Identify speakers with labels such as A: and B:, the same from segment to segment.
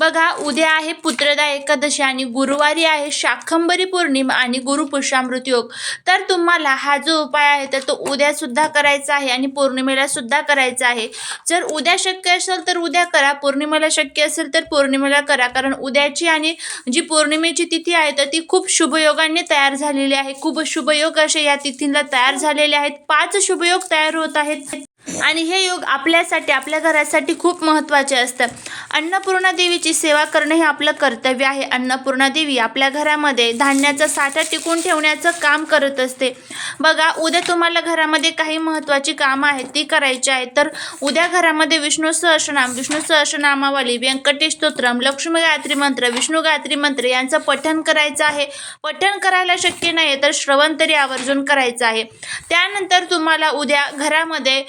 A: बघा उद्या आहे पुत्रदा एकादशी आणि गुरुवारी आहे शाखंबरी पौर्णिमा आणि गुरुपुष्यामृत योग. तर तुम्हाला हा जो उपाय आहे तर तो उद्या सुद्धा करायचा आहे आणि पौर्णिमेला सुद्धा करायचा आहे. जर उद्या शक्य असेल तर उद्या करा. पौर्णिमेला शक्य असेल तर पौर्णिमेला करा. कारण उद्याची आणि जी पौर्णिमेची तिथी आहे तर ती खूप शुभयोगाने तयार झालेली आहे. खूप शुभयोग असे या तिथींना तयार झालेले आहेत. पाच शुभयोग तयार होत आहेत. आणि हे योग आपल्यासाठी आपल्या घरासाठी खूप महत्त्वाचे असतात अन्नपूर्णा देवीची सेवा करणं हे आपलं कर्तव्य आहे. अन्नपूर्णा देवी आपल्या घरामध्ये धान्याचा साठा टिकून ठेवण्याचं काम करत असते. बघा उद्या तुम्हाला घरामध्ये काही महत्त्वाची कामं आहेत ती करायची आहेत तर उद्या घरामध्ये विष्णू सहस्रनाम विष्णू सहस्रनामावली व्यंकटेश स्तोत्रम लक्ष्मी गायत्री मंत्र विष्णू गायत्री मंत्र यांचं पठण करायचं आहे. पठण करायला शक्य नाही तर श्रवण तरी आवर्जून करायचं आहे. त्यानंतर तुम्हाला उद्या घरामध्ये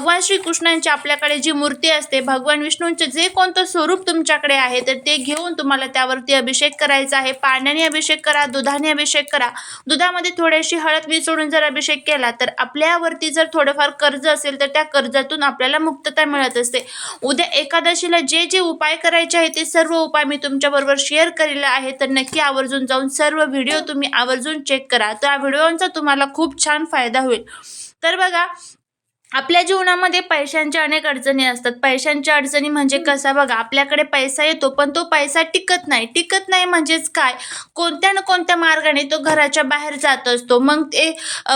A: भगवान श्रीकृष्णांची आपल्याकडे जी मूर्ती असते भगवान विष्णूंचे जे कोणतं स्वरूप तुमच्याकडे आहे तर ते घेऊन तुम्हाला त्यावरती अभिषेक करायचा आहे. पाण्याने अभिषेक करा दुधाने अभिषेक करा. दुधामध्ये थोडीशी हळद मिसळून जर अभिषेक केला तर आपल्यावरती जर थोडंफार कर्ज असेल तर त्या कर्जातून आपल्याला मुक्तता मिळत असते. उद्या एकादशीला जे जे उपाय करायचे आहे ते सर्व उपाय मी तुमच्याबरोबर शेअर केलेले आहे तर नक्की आवर्जून जाऊन सर्व व्हिडिओ तुम्ही आवर्जून चेक करा. त्या व्हिडिओचा तुम्हाला खूप छान फायदा होईल. तर बघा आपल्या जीवनामध्ये पैशांच्या अनेक अडचणी असतात. पैशांच्या अडचणी म्हणजे कसा बघा आपल्याकडे पैसा येतो पण तो पैसा टिकत नाही. टिकत नाही म्हणजेच काय? कोणत्या ना कोणत्या मार्गाने तो घराच्या बाहेर जात असतो. मग ते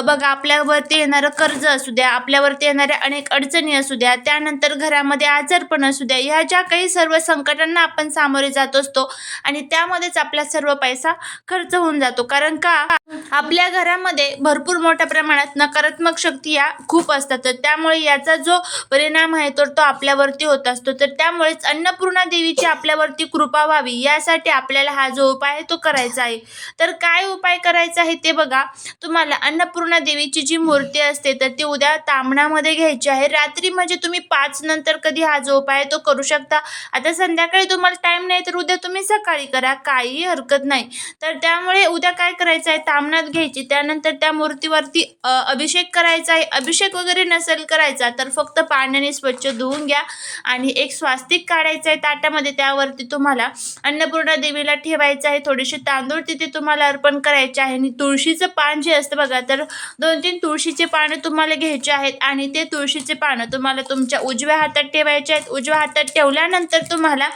A: बघा आपल्यावरती येणारं कर्ज असू द्या आपल्यावरती येणाऱ्या अनेक अडचणी असू द्या त्यानंतर घरामध्ये आजारपण असू द्या ह्या ज्या काही सर्व संकटांना आपण सामोरे जात असतो आणि त्यामध्येच आपला सर्व पैसा खर्च होऊन जातो. कारण का? आपल्या घरामध्ये भरपूर मोठ्या प्रमाणात नकारात्मक शक्ती या खूप असतात. तर त्यामुळे याचा जो परिणाम आहे तर तो आपल्यावरती होत असतो. तर त्यामुळेच अन्नपूर्णा देवीची आपल्यावरती कृपा व्हावी यासाठी आपल्याला हा जो उपाय आहे तो करायचा आहे. तर काय उपाय करायचा आहे ते बघा. तुम्हाला अन्नपूर्णा देवीची जी मूर्ती असते तर ती उद्या तांबणामध्ये घ्यायची आहे. रात्री म्हणजे तुम्ही पाच नंतर कधी हा जो उपाय आहे तो करू शकता. आता संध्याकाळी तुम्हाला टाईम नाही तर उद्या तुम्ही सकाळी करा काही हरकत नाही. तर त्यामुळे उद्या काय करायचं आहे तामणात घ्यायची. त्यानंतर त्या मूर्तीवरती अभिषेक करायचा आहे. अभिषेक वगैरे नसेल करायचा तर फक्त पाण्याने स्वच्छ धुवून घ्या. आणि एक स्वास्तिक काढायचं आहे ताटामध्ये त्यावरती तुम्हाला अन्नपूर्णा देवीला ठेवायचं आहे. थोडीशी तांदूळ तिथे तुम्हाला अर्पण करायचे आहे. आणि तुळशीचं पान जे असतं बघा तर दोन तीन तुळशीचे पानं तुम्हाला घ्यायचे आहेत. आणि ते तुळशीचे पानं तुम्हाला तुमच्या उजव्या हातात ठेवायचे आहेत. उजव्या हातात ठेवल्यानंतर तुम्हाला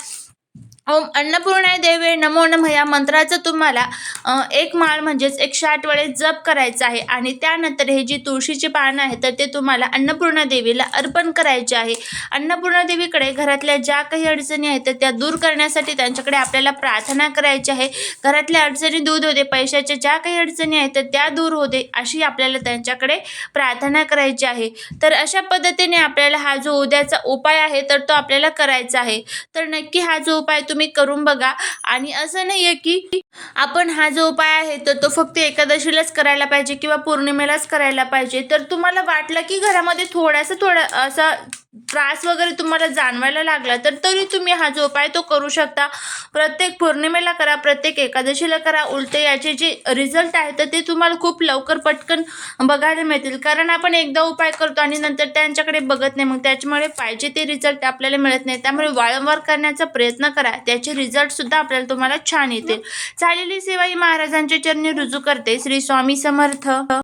A: ओम अन्नपूर्णाय देवे नमो नम. या मंत्राचं तुम्हाला एक माळ म्हणजेच एकशे आठ वेळेस जप करायचं आहे. आणि त्यानंतर हे जी तुळशीची पानं आहे तर ते तुम्हाला अन्नपूर्णा देवीला अर्पण करायचे आहे. अन्नपूर्णा देवीकडे घरातल्या ज्या काही अडचणी आहेत तर त्या दूर करण्यासाठी त्यांच्याकडे आपल्याला प्रार्थना करायची आहे. घरातल्या अडचणी दूर होते पैशाच्या ज्या काही अडचणी आहेत तर त्या दूर होते अशी आपल्याला त्यांच्याकडे प्रार्थना करायची आहे. तर अशा पद्धतीने आपल्याला हा जो उद्याचा उपाय आहे तर तो आपल्याला करायचा आहे. तर नक्की हा जो उपाय तुम्ही करून बघा. आणि असं नाही आहे की आपण हा जो उपाय आहे तर तो फक्त एकादशीलाच करायला पाहिजे किंवा पौर्णिमेलाच करायला पाहिजे. तर तुम्हाला वाटलं की घरामध्ये थोडासा थोडा असा त्रास वगैरे तुम्हाला जाणवायला लागला तर तरी तुम्ही हा जो उपाय तो करू शकता. प्रत्येक पौर्णिमेला करा प्रत्येक एकादशीला करा उलटे याचे जे रिझल्ट आहे तर ते तुम्हाला खूप लवकर पटकन बघायला मिळतील. कारण आपण एकदा उपाय करतो आणि नंतर त्यांच्याकडे बघत नाही मग त्याच्यामुळे पाहिजे ते रिझल्ट आपल्याला मिळत नाही. त्यामुळे वारंवार करण्याचा प्रयत्न करा. त्याचे रिझल्टसुद्धा आपल्याला तुम्हाला छान येतील. झालेली सेवा ही महाराजांच्या चरणी रुजू करते. श्री स्वामी समर्थ.